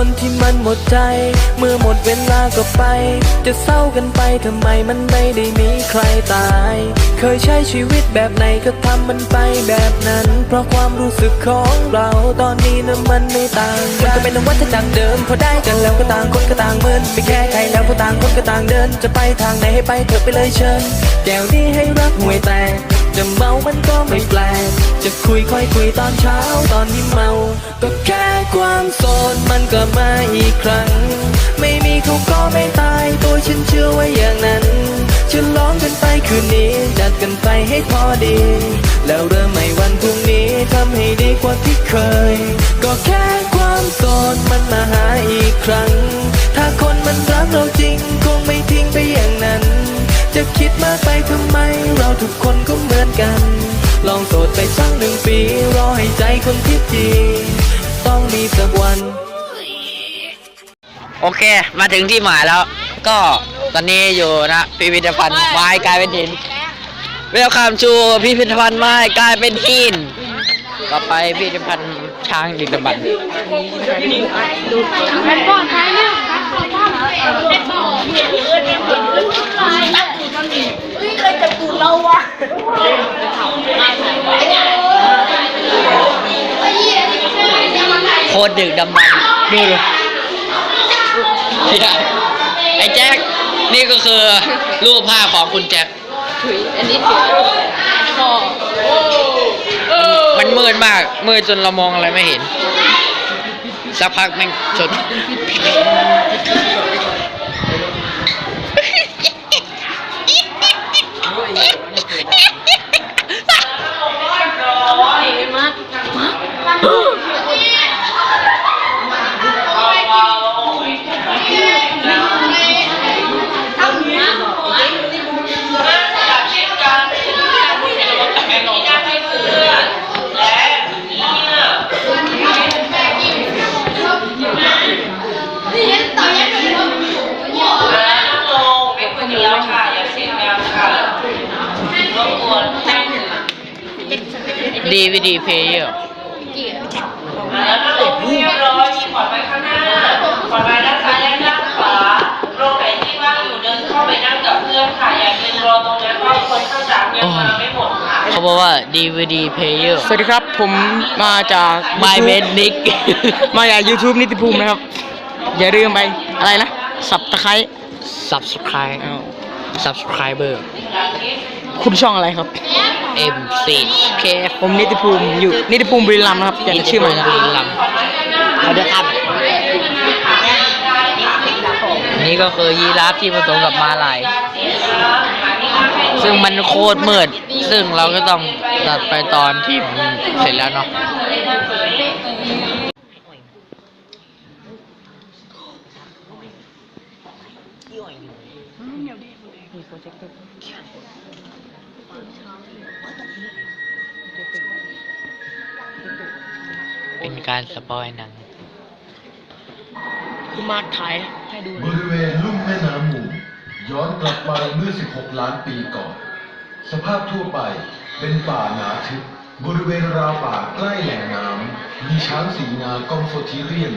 คนที่มันหมดใจ เมื่อหมดเวลาก็ไป จะเศร้ากันไปทำไมมันไม่ได้มีใครตาย เคยใช้ชีวิตแบบไหนก็ทำมันไปแบบนั้น เพราะความรู้สึกของเราตอนนี้นะมันไม่ต่างกันก็เป็นวัฏจักรเดิมพอได้กันแล้วก็ต่างคนก็ต่างเหมือนไม่แค่ใครแล้วก็ต่างคนก็ต่างเดิน จะไปทางไหนให้ไปเถอะไปเลยเชิญแก้วนี้ให้รักห่วยแตก จะเมามันก็ไม่แปลก จะคุยค่อยคุยตอนเช้าตอนนี้เมา ก็แค่ความโสดมันก็มาอีกครั้ง ไม่มีเขาก็ไม่ตายตัวฉันเชื่อไว้อย่างนั้นฉลองกันไปคืนนี้จัดกันไปให้พอดี แล้วเริ่มใหม่วันพรุ่งนี้ทำให้ดีกว่าที่เคย ก็แค่ความโสดมันมาหาอีกครั้ง ถ้าคนมันรักเราจริงคงไม่ทิ้งไปอย่างนั้น จะคิดมากไปทำไมเราทุกคนก็ องโสดไปสักหนึ่งปี รอให้ใจคนที่ดีต้องมีสักวัน โอเค มาถึงที่หมายแล้ว ก็ตอนนี้อยู่นะพิพิธภัณฑ์ไม้กลายเป็นหินเวลคัมชูพิพิธภัณฑ์ไม้กลายเป็นหินต่อไปพิพิธภัณฑ์ช้างดึกดำบรรพ์ก่อนท้ายเนี่ยครับขอภาพเด็กบอกเฮ้ยเคยจับตูด เราวะโคตรดึกดำบรรพ์ดูดูเหี้ยไอ้แจ็ค นี่ก็คือรูปภาพของคุณแจ็คอันนี้เสียก็มันมืดมาก มืดจนเรามองอะไรไม่เห็น สักพักแม่งชน ดีวีดีเพย์เยอร์แล้วก็หลบเรียบร้อยมีขอดไปข้างหน้าขอดไปด้านซ้ายและด้านขวาโรงไหนที่ว่างอยู่เดินเข้าไปนั่งกับเพื่อนค่ะอย่ายืนรอตรงนั้นเพราะคนข้างหลังยังมาไม่หมดค่ะเขาบอกว่าดีวีดีเพย์เยอร์สวัสดีครับ ผมมาจาก My m a d Nick มาจาก YouTube นิติภูมินะครับ อย่าลืมไป อะไรนะ สับตะไคร้ subscribe subscriber คุณช่องอะไรครับ M C K ผมนิติภูมิอยู่นิติภูมิบุรีรัมย์นะครับอย่าชื่อใหม่นะบุรีรัมย์เขาเดียวกันนี่ก็คือยีราฟที่ผสมกับม้าลายซึ่งมันโคตรมืด ซึ่งเราก็ต้องตัดไปตอนที่มันเสร็จแล้วเนาะ เป็นการสปอยหนังคุณมาร์คถ่ายให้ดูบริเวณลุ่มแม่น้ำมูลย้อนกลับไปเมื่อ 16 ล้านปีก่อน สภาพทั่วไปเป็นป่าหนาทึบบริเวณราวป่าใกล้แหล่งน้ำ มีช้างสีงากอมโฟทีเรียน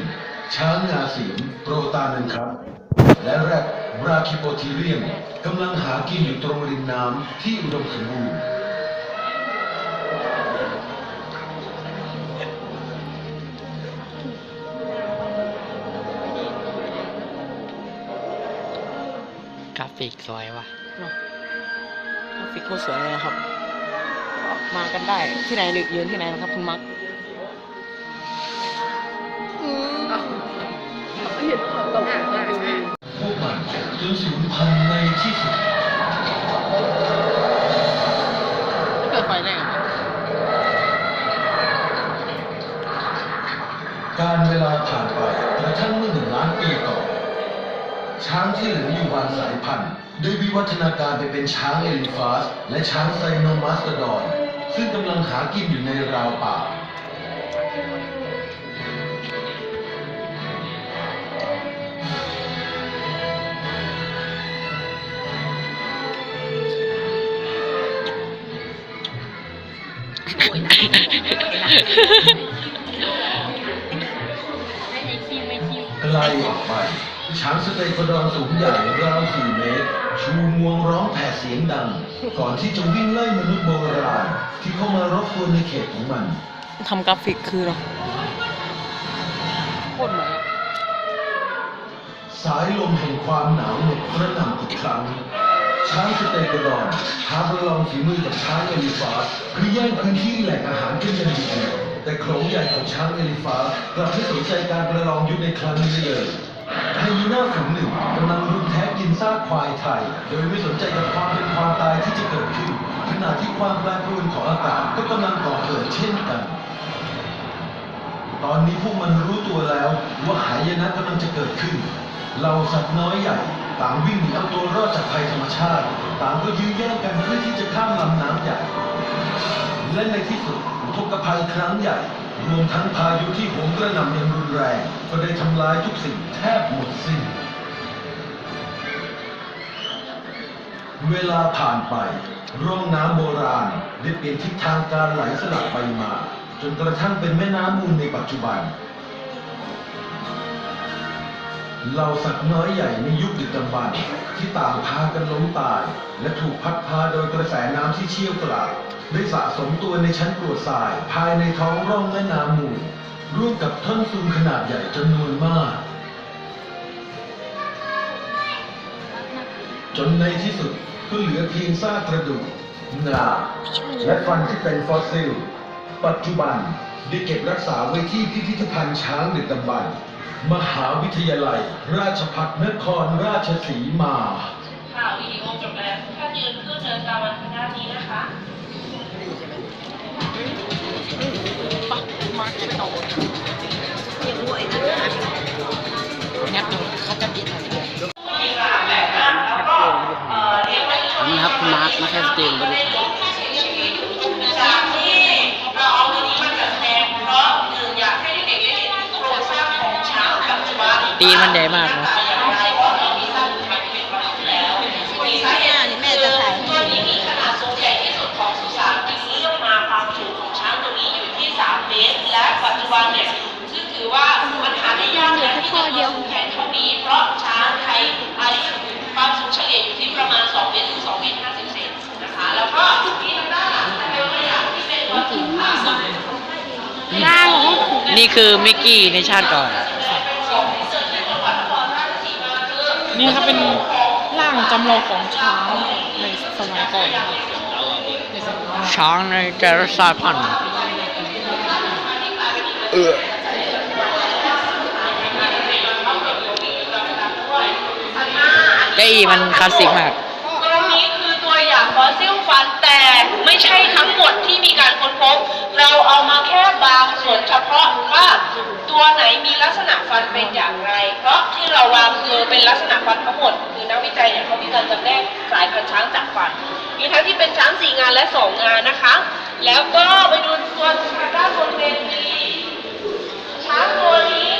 ช้างงาเสียมโปรตานันครับ และแรดบราคิโปทีเรียนกำลังหากินอยู่ตรงริมน้ำที่อุดมสมบูรณ์ ฟิกสวยว่ะกราฟิกโคตรสวยเลยนะครับก็มากันได้ที่ไหนหรือยืนที่ไหนนะครับคุณมาร์คพวกมันจนสูญพันธุ์ในที่สุดเกิดไฟได้ไงการเวลาผ่านไปกระทั่งเมื่อหนึ่งล้านปีก่อน ช้างที่เหลืออยู่บางสายพันธุ์ได้วิวัฒนาการไปเป็นช้างเอลิฟาส และช้างไซโนมาสเตอดอน ซึ่งกำลังหากินอยู่ในราวป่าไม่ใช่ชีไม่ไกลออกไป ช้างสเตโคดอนสูงใหญ่ราวสี่เมตร ชูงวงร้องแผ่เสียงดัง ก่อนที่จะวิ่งไล่มนุษย์โบราณที่เข้ามารบกวนในเขตของมัน ทำกราฟิกคือเหรอโคตรเหมสายลมแห่งความหนาวเหน็บกระหน่ำอีกครั้ง ช้างสเตโกดอนท้าประลองฝีมือกับช้างเอลิฟาสเพื่อแย่งพื้นที่แหล่งอาหารกันอย่างดุเดือดแต่โขลงใหญ่ของช้างเอลิฟาสกลับไม่สนใจการประลองยุทธในครั้งนี้เลย ไฮยีน่าฝูงหนึ่งกำลังรุมแทะกินซากควายไทย โดยไม่สนใจกับความเป็นความตายที่จะเกิดขึ้น ขณะที่ความแปรปรวนของอากาศก็กำลังก่อเกิดเช่นกัน ตอนนี้พวกมันรู้ตัวแล้วว่าหายนะกำลังจะเกิดขึ้น เราสัตว์น้อยใหญ่ต่างวิ่งหนีเอาตัวรอดจากภัยธรรมชาติ ต่างก็ยื้อแย่งกันเพื่อที่จะข้ามลำน้ำใหญ่ และในที่สุดอุทกภัยครั้งใหญ่ รวมทั้งพายุที่โหมกระหน่ำอย่างรุนแรง ก็ได้ทำลายทุกสิ่งแทบหมดสิ้น เวลาผ่านไป ร่องน้ำโบราณได้เปลี่ยนทิศทางการไหลสลับไปมา จนกระทั่งเป็นแม่น้ำมูลในปัจจุบันเหล่าสัตว์น้อยใหญ่ในยุคดึกดำบรรพ์ที่ต่างพากันล้มตาย และถูกพัดพาโดยกระแสน้ำที่เชี่ยวกราก ได้สะสมตัวในชั้นกรวดทรายภายในท้องร่องแม่น้ำมูลร่วมกับท่อนซุงขนาดใหญ่จำนวนมาก จนในที่สุดก็เหลือเพียงซากกระดูกงาและฟันที่เป็นฟอสซิล ปัจจุบันได้เก็บรักษาไว้ที่พิพิธภัณฑ์ช้างดึกดำบรรมหาวิทยาลัย ราชภัฏนครราชสีมา ค่ะวิดีโอจบแล้วทุกท่ายืนขึ้นเดินตามมาทางด้านนี้นะคะ มาร์คไม่เอาแอปดูเขาจะปิดอะไรมีการแบ่งด้วก็เอ่อเรียกว่านี่ครับคุณมาร์คไม่ใช่สตรีมบริษัทจากที่เราเอาตัวนี้มาจัดแสดงเพราะหนึ่งอยากให้เด็กๆได้ นี่คือมิกกี้ในชาติก่อน นี่ครับเป็นร่างจำลองของช้างในสมัยก่อนในสมัยช้างในเจรสาพันธ์เออเก้าอี้มันคลาสสิกมากตรงนี้คือ ตัวอย่างฟอสซิลฟันแต่ไม่ใช่ทั้งหมดที่มีการค้นพบ เราเอามาแค่บางส่วนเฉพาะว่าตัวไหนมีลักษณะฟันเป็นอย่างไร เพราะที่เราวางคือเป็นลักษณะฟันทั้งหมด คือนักวิจัยเนี่ยเขามีการจำแนกสายพันธุ์ช้างจากฟัน มีทั้งที่เป็นช้างสี่งานและสองงานนะคะ แล้วก็ไปดูตัวด้านบนเวทีช้างตัวนี้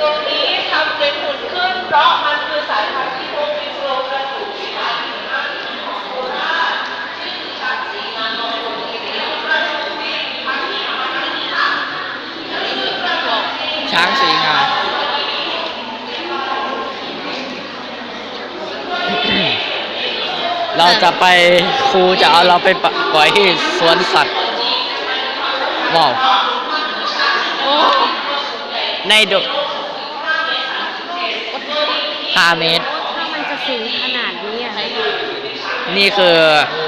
ตรงนี้ทำเป็นหุ่นขึ้น เพราะมันคือสายพันธุ์ที่พบในโครงกระดูกที่ฐานหินมากที่สุดของโคราชชื่อคือช้างสีงานลงทุนที่เป็นกระดูกที่พันธุ์ที่มาจากที่ฐานนั่นคือกระดูกที่ ช้างสีงาเราจะไปครูจะเอาเราไปปล่อยที่สวนสัตว์ว้าวในดกห้าเมตร ถ้ามันจะสูงขนาดนี้อะนี่คือ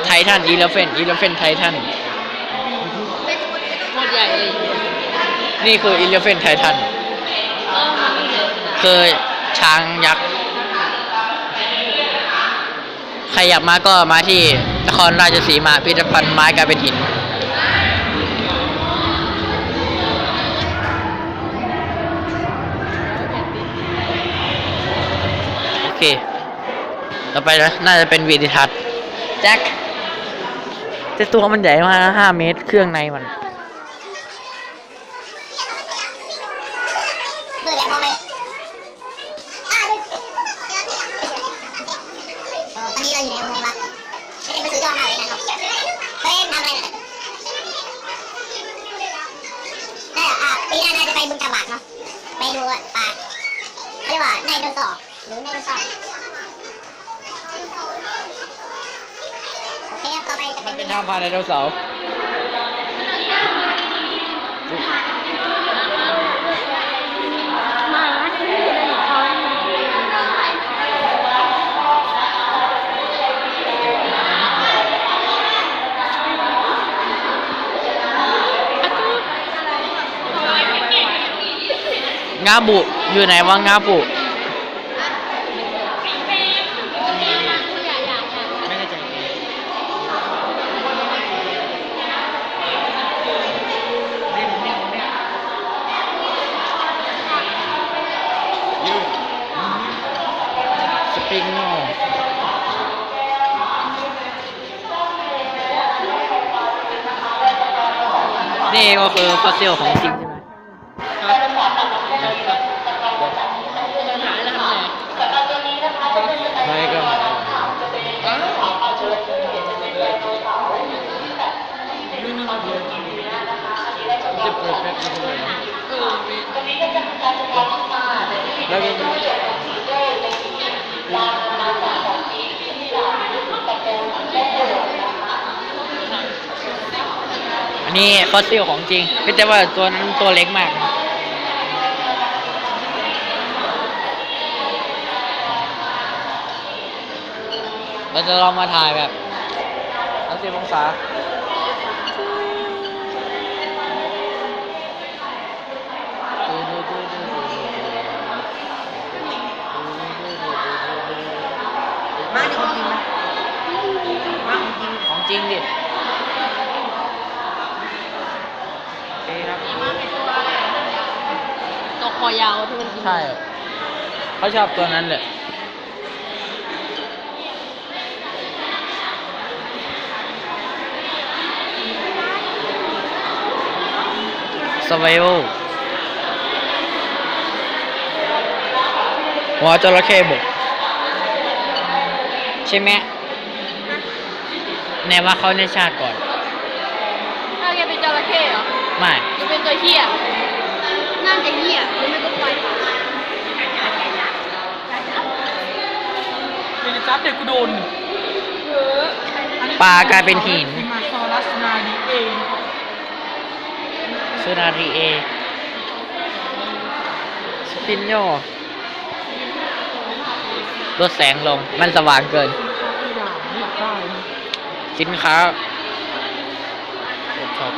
ไททันอีเลฟเฟนอีเลฟเฟนไททันโคตรใหญ่เลย นี่คืออีเลฟเฟนไททัน คือช้างยักษ์ใครอยากมาก็มาที่นครราชสีมาพิพิธภัณฑ์ไม้กลายเป็นหิน โอเค ต่อไปนะน่าจะเป็นวีดิทัศน์แจ็คแต่ตัวมันใหญ่มากนะห้าเมตรเครื่องในมัน ต่อไปจะมันเป็เป็นนทางผ่านไดโนเสาร์มาแล้วที่นี่เลยเขางาบุ อยู่ไหนวะงาบุไม่ได้ใจสปริงโน นี่ก็คือฟอ นี่ฟอสซิลของจริงไม่แต่ว่าตัวนั้นตัวเล็กมากเราจะลองมาถ่ายแบบสักสิบองศา อยาวที่มันกินใช่เขาชอบตัวนั้นเลยสวายโอหัวจระเข้บกใช่ไหมแน่ว่าเขาในชาติก่อนถ้าแกเป็นจระเข้เหรอ ไม่ จะเป็นตัวเหี้ยน่าจะเหี้ยหรือไม่ก็ควาย เป็นจับเด็กกูโดนปลากลายเป็นหิน มาซอรัสนาดีเองซูนารีเอสปินโยลดแสงลง มันสว่างเกินอย่างอยากได้นะสินค้าช็อป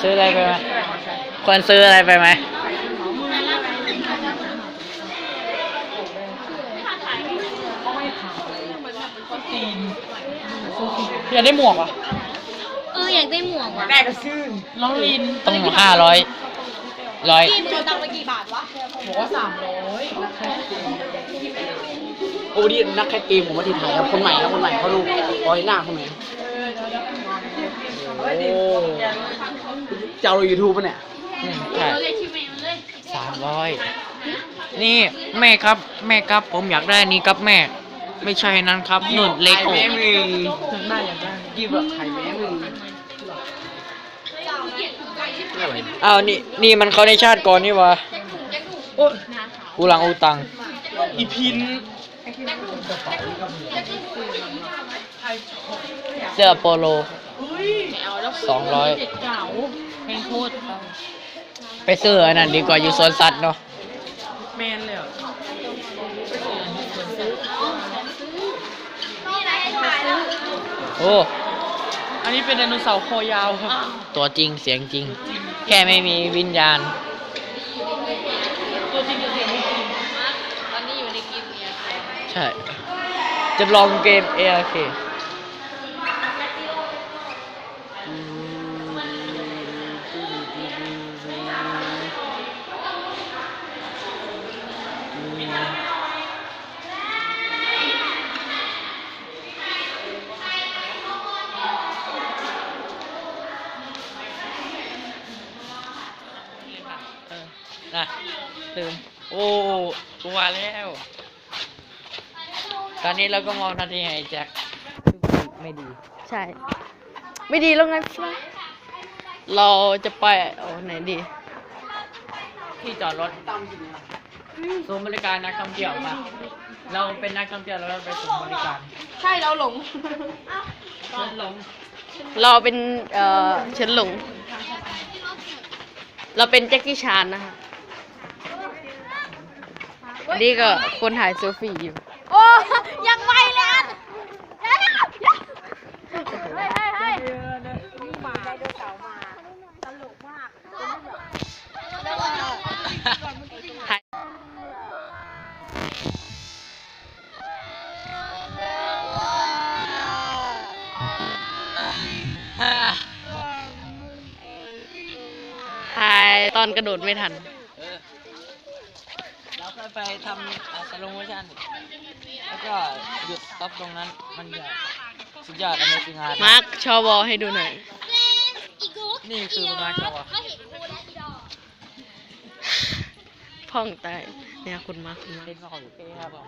ซื้ออะไรไปไหมควรซื้ออะไรไปไหม อยากได้หมวกอะเอออยากได้หมวกว่ะได้กระซื่นน้องลินต้องห้าร้อยร้อยพี่มึงเอาตังค์ไปกี่บาทวะบอกว่าสามร้อยโอ้ดินักแคสเกมผมมาทีถ่ายครับคนใหม่ครับคนใหม่เขาดูรอยหน้าคนไหนโอ้จะเอาลงยูทูบปะเนี่ยอืมใช่เลยชิมเองเลยสามร้อยนี่แม่ครับ แม่ครับผมอยากได้อันนี้ครับแม่ ไม่ใช่นั้นครับนุ่นเลโก้ไข่แม่มึงอยากได้อยากได้กี่แบบไข่แม่มึงอ้าวนี่นี่มันเขาในชาติก่อนนี่วะโอ้ยอูรังอูตัง อีพิน เสื้อโปโลเอาแล้วสองร้อยเจ็ดเก่าเพลงโคตรไปซื้ออันนั้นดีกว่าอยู่สวนสัตว์เนาะ โอ้ อันนี้เป็นไดโนเสาร์คอยาวครับ ตัวจริงเสียงจริง แค่ไม่มีวิญญาณ ตัวจริงกับเสียงไม่จริงตอนนี้อยู่ในเกมเนี่ยใช่ จะลองเกม ARK ลืมโอ้กูมาแล้ว ตอนนี้เราก็มองทันทีไอ้แจ็คไม่ดี ใช่ ไม่ดีแล้วไงฟ้าเราจะไปเอาไหนดี ที่จอดรถศูนย์บริการนักท่องเที่ยวครับเราเป็นนักท่องเที่ยวเราไปศูนย์บริการ ใช่เราหลงเชิญหลง เราเป็นเอ่อเฉินหลง เราเป็นแจ็คกี้ชานนะคะ อันนี่ก็คนถ่ายเซลฟี่อยู่ โอ้ยังไม่เลยอันเฮ้ยเฮ้ยเฮ้ยมีหมาไดโนเสาร์มาตลกมากถ่ายตอนกระโดดไม่ทันเราเคย ไปทำสโลโมชั่นแล้วก็หยุดต็อปตรงนั้นมันจะสุดยอดอเมซิ่งอาร์มาร์คชอบอให้ดูหน่อย นี่คือประมาณชั่วพ่องตายเนี่ยคุณมาร์คคุณมาร์คเป็นของอยู่เท่ครับผม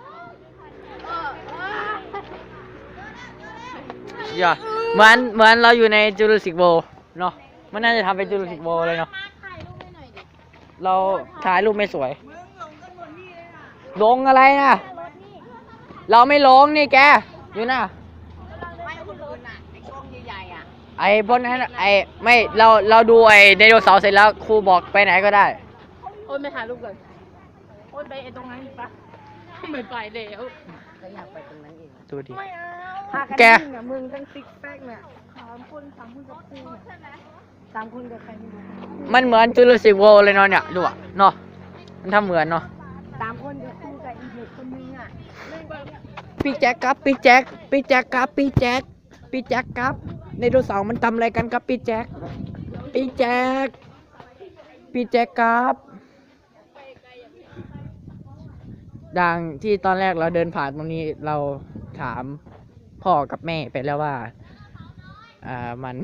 อย่าเหมือนเหมือนเราอยู่ในจูราสสิกโวเนาะมันน่าจะทำเป็นจูราสสิกโวเลยเนาะเราถ่ายรูปไม่สวย ลงอะไรนะเราไม่ลงนี่แก อยู่น่ะไอ้พวกนั้นไอ้ไม่เราเราดูไอ้ไดโนเสาร์เสร็จแล้วครูบอกไปไหนก็ได้โอ้ยไม่ถ่ายรูปเลยโอ้ยไปไอ้ตรงนั้นอีกปะไม่ไปแล้วดูดิพากันแกวิ่งอะมึงตั้งซิกแพคเนี่ยสามคนสามคนกับครูเนี่ยสามคนกับใครไม่รู้มันเหมือนจูราสสิกโวเลยเนาะเนี่ยดูอะเนาะมันทำเหมือนเนาะ สามคนกับครูกับอีกเด็กคนนึงอะพี่แจ็คครับพี่แจ็คพี่แจ็คครับพี่แจ็คพี่แจ็คครับในโดเสาร์มันทำอะไรกันครับพี่แจ็คพี่แจ็คพี่แจ็คครับดังที่ตอนแรกเราเดินผ่านตรงนี้เราถามพ่อกับแม่ไปแล้วว่า อ่ามัน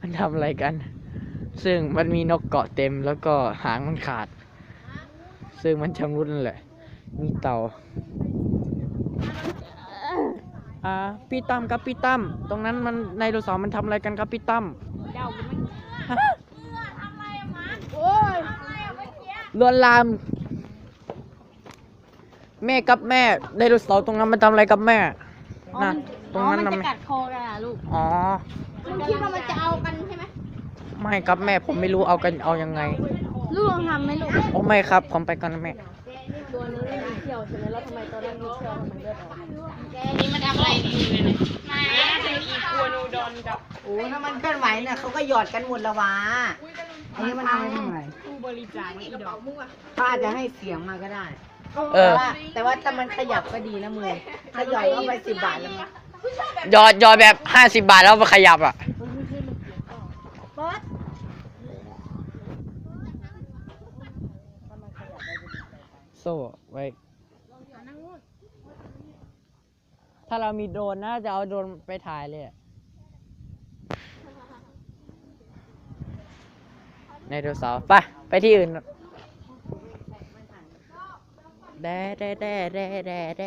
มันทำอะไรกัน ซึ่งมันมีนกเกาะเต็มแล้วก็หางมันขาด ซึ่งมันชำรุดนั่นแหละ มีเต่าอ่าพี่ตั้มครับพี่ตั้มตรงนั้นมันไดโนเสาร์มันทำอะไรกันครับพี่ตั้มฮะลวนลาม แม่กับแม่ไดโนเสาร์ตรงนั้นมันทำอะไรกับแม่น่ะตรงนั้นมันน่ะจะแม่กัดคอกันอะลูกอ๋อมันคิดว่ามันจะเอากันใช่ไหมไม่ครับแม่ผมไม่รู้เอากันเอายังไง ลูกลองทำไหมลูกโอ้ไม่ครับ ผมไปก่อนนะแม่ ตัวนี้ไม่มีเที่ยวใช่ไหมแล้วทำไมตอนนั้นมีเที่ยวทำไมเลือดออกนี่มันทำอะไรดีเลยเนี่ยโอ้ถ้ามันเคลื่อนไหวเนี่ยเขาก็หยอดกันหมดและวะอันนี้มันเอาไปทำไมผู้บริจาคนี่ดอกเขาอาจจะให้เสียงมาก็ได้เอแต่อ ว่าแต่ว่าถ้ามันขยับก็ดีนะมือถ้าหยอดเข้าไปสิบบาทแล้วมั้งหยอดหยอดแบบห้าสิบบาทแล้วมาขยับอะ ซ่ไว้ ถ้าเรามีโดรนน่าจะเอาโดรนไปถ่ายเลยอะในโดเสาร์ไปไปที่อื่นแดแดแดแดแดแด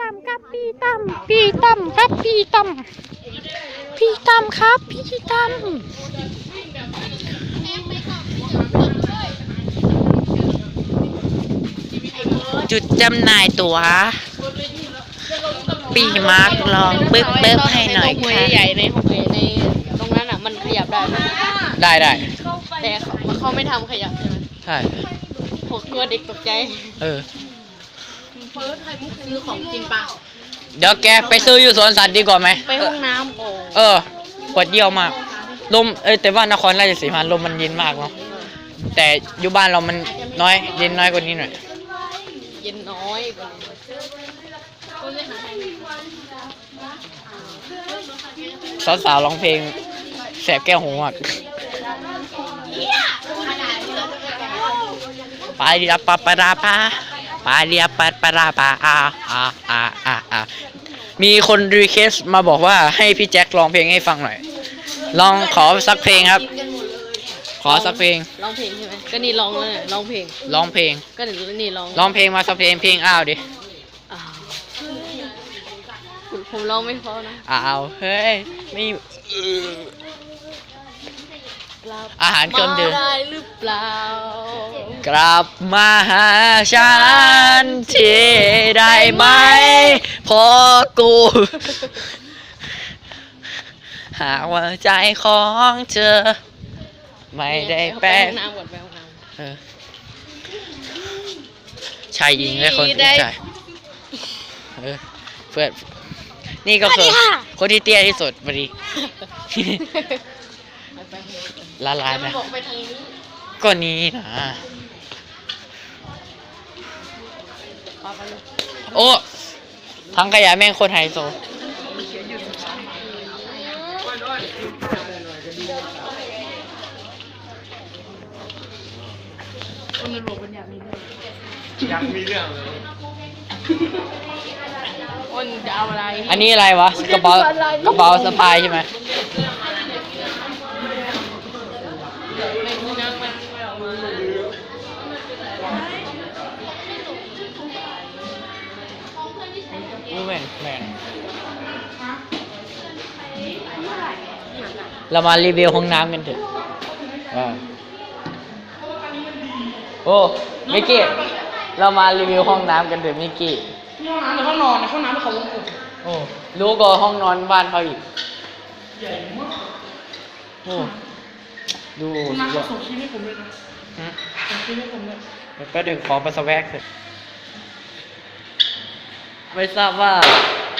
ตั้มครับพี่ตั้มพี่ตั้มครับพี่ตั้มพี่ตั้มครับพี่ตั้ม จุดจำหน่ายตั๋วปีมาร์กลองปึ๊บปึ๊บให้หน่อยหัวค่ะ ใหญ่ๆในหัวในตรงนั้นอะมันขยับได้ไหมได้ได้แต่เขาเขาไม่ทำขยับใช่ไหมใช่หัวกลัวเด็กตกใจเออ ซื้อของกินปะเดี๋ยวแกไปซื้ออยู่สวนสัตว์ดีกว่าไหม ไปห้องน้ำโอ้เออปวดเยี่ยวมาก ลม เอ้ย แต่ว่านครราชสีมาลมมันเย็นมากเนาะ แต่อยู่บ้านเรามันน้อย เย็นน้อยกว่านี้หน่อย เย็นน้อยกว่าสาวๆร้องเพลง แสบแก้วหูมากปาเรียปะปะราปาปาเรียปะปะราปาอาอาอาอาอามีคนรีเควสมาบอกว่าให้พี่แจ็คร้องเพลงให้ฟังหน่อย ลองขอสักเพลงครับ ขอสักเพลง ร้องเพลงใช่ไหมก็นี่ร้องเลยร้องเพลง ร้องเพลง ก็นี่ร้องร้องเพลงมาสักเพลงเพลงอ้าวดิอ้าวผมร้องไม่เพราะนะอ้าวเฮ้ยไม่อาหารเครื่องดื่ม ได้หรือเปล่ากลับมาหาฉันทีได้ไหมเพอกู หากว่าใจของเธอ ไม่ได้แปลห้องน้ำก่อนไปห้องน้เออชายหญิงและคนผู้ชายเออเพื่อนนี่ก็คือคนที่เตี้ยที่สุดพอดีละลายไปำบอกไปทางนี้ก็นี้นะพาไปเลยโอ้ทั้งขยะแม่งโคนไฮโซ คนในหลวงเป็นอยากมีเรื่องยังมีเรื่องเลยคนจะเอาอะไรอันนี้อะไรวะกระเป๋ากระเป๋าสะพายใช่ไหมในที่นั่งมันไม่ออกมาอู้แม่งแม่งเรามารีวิวห้องน้ำกันเถอะอ่า โอ้มิกกี้เรามารีวิวห้องน้ำกันเถอะมิกกี้ห้องน้ำหรือห้องนอนในห้องน้ำเป็นเขาวงกลมโอ้รู้ก็ห้องนอนบ้านเขาอีกใหญ่มากโอ้ดูคุณสุน้าดยเขาอดส่งคลิปให้ผมด้วยนะฮะส่งคลิปให้ผมด้วยแล้วก็ดึงขอปัสสาวะเถอะไม่ทราบว่า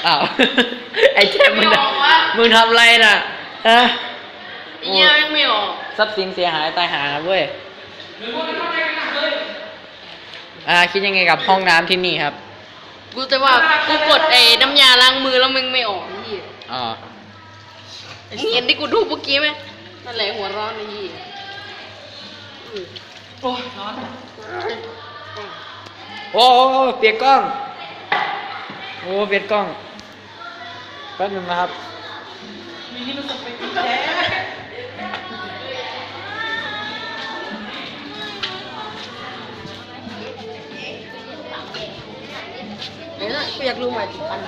อ้าวไอ้แจ๊บมึงทำมึงทำอะไรน่ะฮะไอ้เหี้ยแม่งไม่ออกทรัพย์สินเสียหายตายหานะเว้ย อ่าคิดยังไงกับห้องน้ำที่นี่ครับ กูจะว่ากูกดไอ้น้ำยาล้างมือแล้วมึงไม่ออกไอ้เหี้ยอ๋อ มึงเห็นที่กูดูเมื่อกี้ไหมนั่นแหละหัวร้อนไอ้เหี้ยโอ้ยร้อนโอ้โอ้โอ้เปลี่ยนกล้อง โอ้เปลี่ยนกล้องแป๊บนึงนะครับ มีนี่มันสเปคแท้ เดี๋ยกูอยากรู้หม่ถึงพัน